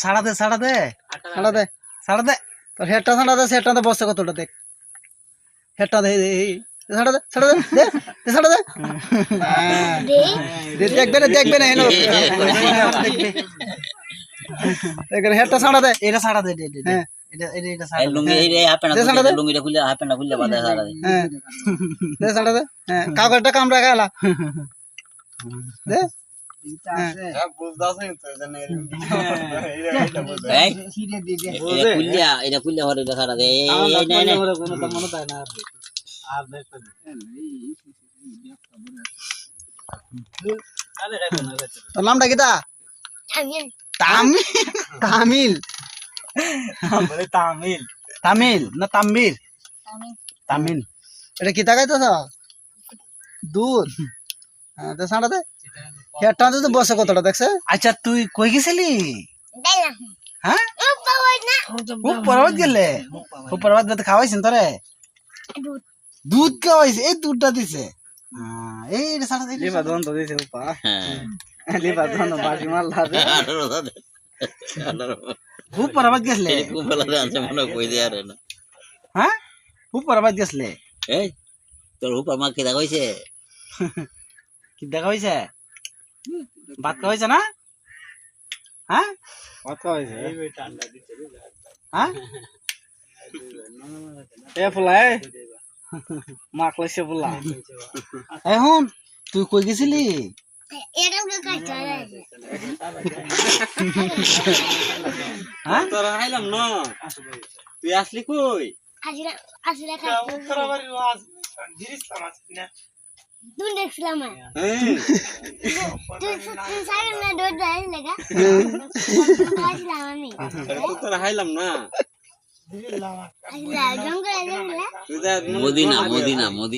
ছাড়া দে ছাড়া দে। তোর হেডটা ছাড়া দে সেটটা বসে কতটা দেখ। হেডটা দে দে ছাড়া দে দে দে, দে। দেখবে না দেখবে না হেডটা ছাড়া দে। এটা দে দে, দে, দে। হ্যাঁ। এটা এটা এটা এই লুঙ্গি এই রে দে লুঙ্গিটা খুলে হাফ খুলে বাঁধা সারা দে। হ্যাঁ। দে ছাড়া দে। হ্যাঁ কাগজটা কামড়া গেলা। দে হ্যাঁ। তোর নামটা কি তা? তামিল। তামিল? তামিল। তামিল। না তাম্বির? তামিল। এটা কি তাকাই তো দুধ। হ্যাঁ দে ছাড়া দে তো বসে কতটা দেখছে? আচ্ছা তুই কই গেছিলি? হ্যাঁ? পর্বত গেলে? পর্বত গেলে খাওয়াইছেন তোরে? দুধ। খাওয়াইছে? এই দুধটা দিছে। হ্যাঁ, এই এটা ছাড়া দে লিবা দিছে উপা। হ্যাঁ। লিবা দন্ত বাজি মারলা দে খুব পর্বত গেছলে খুব ভালো আছে মনে কই দে আরে না। হ্যাঁ? খুব পর্বত গেছলে এই তোর উপর মা কি দেখাইছে কি দেখা হয়েছে ভাত খাওয়া হয়েছে না? হ্যাঁ? হ্যাঁ? এ সে ফুলা এখন তুই কই গেছিলি? হ্যাঁ? তোরা আইলাম না। তুই আসলি কই? হ্যাঁ তুই দেখছিলাম তোরা আইলাম না মদিনা। Medina Medina.